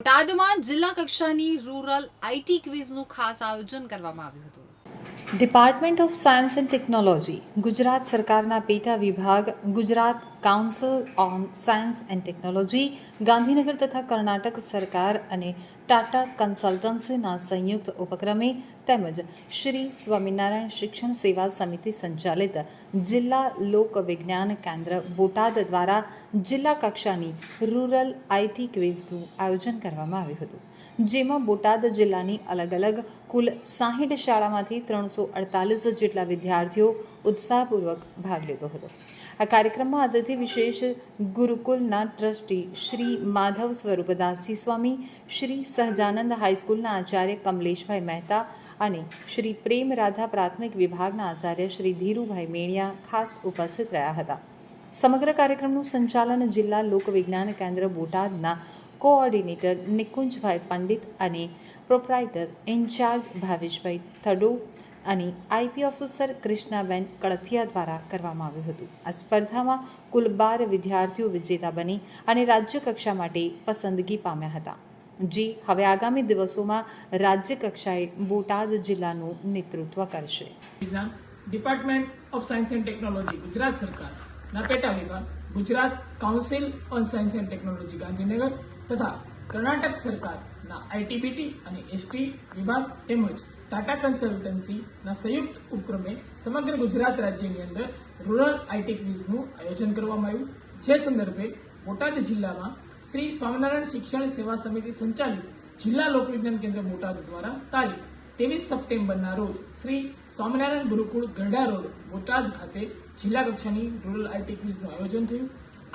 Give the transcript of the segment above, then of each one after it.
બોટાદમાં જિલ્લા કક્ષાની રૂરલ આઈટી ક્વિઝનું ખાસ આયોજન કરવામાં આવ્યું હતું. Department of science and technology, Gujarat સરકારના પેટા વિભાગ, Gujarat council on science and technology, Gandhinagar તથા કર્ણાટક સરકાર અને ટાટા કન્સલ્ટન્સીના સંયુક્ત ઉપક્રમે તેમજ શ્રી સ્વામિનારાયણ શિક્ષણ સેવા સમિતિ સંચાલિત જિલ્લા લોક વિજ્ઞાન કેન્દ્ર બોટાદ દ્વારા જિલ્લા કક્ષાની રૂરલ આઈટી ક્વિઝનું આયોજન કરવામાં આવ્યું હતું. જેમાં બોટાદ જિલ્લાની અલગ અલગ કુલ સાહીઠ શાળામાંથી ત્રણસો અડતાલીસ જેટલા વિદ્યાર્થીઓ ઉત્સાહપૂર્વક ભાગ લીધો હતો. આ કાર્યક્રમમાં અતિથિ વિશેષ ગુરુકુલના ટ્રસ્ટી શ્રી માધવ સ્વરૂપદાસજી સ્વામી, શ્રી સહજાનંદ હાઈસ્કૂલના આચાર્ય કમલેશભાઈ મહેતા અને શ્રી પ્રેમ રાધા પ્રાથમિક વિભાગના આચાર્ય શ્રી ધીરુભાઈ મેણિયા ખાસ ઉપસ્થિત રહ્યા હતા. સમગ્ર કાર્યક્રમનું સંચાલન જિલ્લા લોકવિજ્ઞાન કેન્દ્ર બોટાદના કોઓર્ડિનેટર નિકુંજભાઈ પંડિત અને પ્રોપરાઇટર ઇન્ચાર્જ ભાવેશભાઈ થડો અને આઈપી ઓફિસર કૃષ્ણાબેન કળથિયા દ્વારા કરવામાં આવ્યું હતું. આ સ્પર્ધામાં કુલ બાર વિદ્યાર્થીઓ વિજેતા બની અને રાજ્યકક્ષા માટે પસંદગી પામ્યા હતા. જે હવે આગામી દિવસોમાં રાજ્યકક્ષાએ બોટાદ જિલ્લાનું નેતૃત્વ કરશે. Department of science and technology Gujarat સરકારના પેટા વિભાગ, Gujarat council on science and technology Gandhinagar તથા કર્ણાટક સરકારના આઈટીબીટી અને એસટી વિભાગ તેમજ ટાટા કન્સલ્ટન્સીના સંયુક્ત ઉપક્રમે સમગ્ર ગુજરાત રાજ્યની અંદર રૂરલ આઈટી ક્વિઝનું આયોજન કરવામાં આવ્યું. જે સંદર્ભે બોટાદ જિલ્લામાં શ્રી સ્વામિનારાયણ શિક્ષણ સેવા સમિતિ સંચાલિત જિલ્લા લોકવિજ્ઞાન કેન્દ્ર બોટાદ દ્વારા તારીખ ત્રેવીસ સપ્ટેમ્બરના રોજ શ્રી સ્વામિનારાયણ ગુરુકુળ ગરડા રોડ, બોટાદ ખાતે જિલ્લા કક્ષાની રૂરલ આઈટી ક્વિઝનું આયોજન થયું.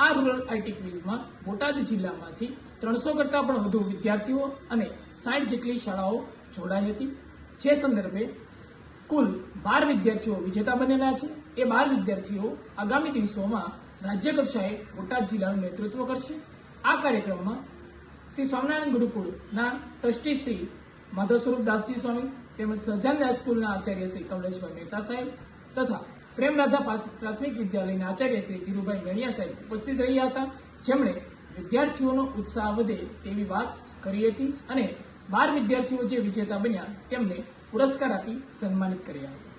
આ રૂરલ આઈટી ક્વિઝમાં બોટાદ જિલ્લામાંથી ત્રણસો કરતાં પણ વધુ વિદ્યાર્થીઓ અને સાઠ જેટલી શાળાઓ જોડાઈ હતી. જે સંદર્ભે કુલ બાર વિદ્યાર્થીઓ વિજેતા બનેલા છે. એ બાર વિદ્યાર્થીઓ આગામી દિવસોમાં રાજ્ય કક્ષાએ બોટાદ જિલ્લાનું નેતૃત્વ કરશે. આ કાર્યક્રમમાં શ્રી સ્વામિનારાયણ ગુરુકુળના ટ્રસ્ટી શ્રી માધવ સ્વરૂપ દાસજી સ્વામી તેમજ સહજાનંદ હાઈસ્કૂલના આચાર્ય શ્રી કમલેશભાઈ મહેતા સાહેબ તથા પ્રેમરાધા પ્રાથમિક વિદ્યાલયના આચાર્ય શ્રી ધીરુભાઈ મેણિયા સાહેબ ઉપસ્થિત રહ્યા હતા. જેમણે વિદ્યાર્થીઓનો ઉત્સાહ વધે તેવી વાત કરી હતી અને બાર વિદ્યાર્થીઓ જે વિજેતા બન્યા તેમને પુરસ્કાર આપી સન્માનિત કર્યા હતા.